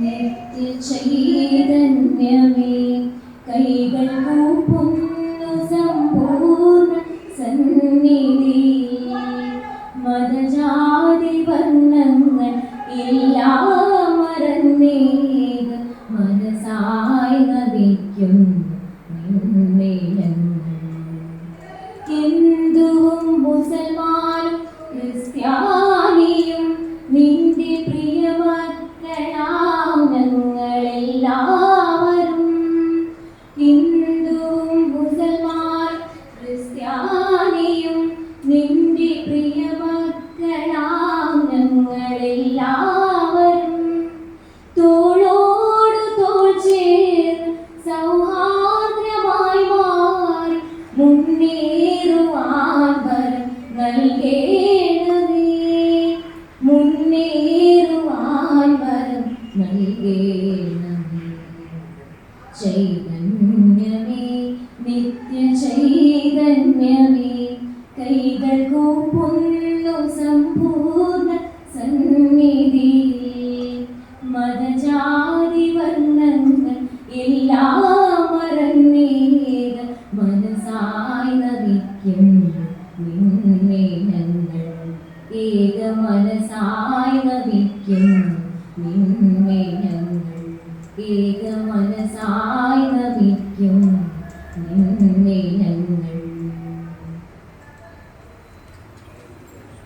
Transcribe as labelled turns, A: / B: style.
A: നിത്യചൈതന്യമേ കൈകൾ കൂപ്പുന്നു സമ്പൂർണ സന്നിധി. മതജാതി വർണങ്ങൾ എല്ലാം മറന്നേത് മനസായി നദിക്കുന്നു ഹിന്ദുവും മുസൽമാനും ക്രിസ്ത്യാനിയും നിന്റെ പ്രിയമക്കളാം ഞങ്ങളെല്ലാവരും തോളോട് തോൾ ചേർന്ന് സൗഹാർദ്ദമായി മാറി മുന്നേറുവാൻ വരം നൽകേണമേ. മുന്നേറുവാൻ വരം നൽകേണമേ ചൈതന്യമേ നിത്യ ചൈതന്യമേ കൈകൾ കൂപ്പുന്നു സമ്പൂർണ സന്നിധി മതജാതി വർണങ്ങൾ എല്ലാം മറന്നേത് മനസ്സായി നവിക്കുന്നു നിന്നെ ഞങ്ങൾ ഏക മനസ്സായി നവിക്കുന്നു നിന്നെ ഞങ്ങൾ ഏക മനസായി നമിക്കും.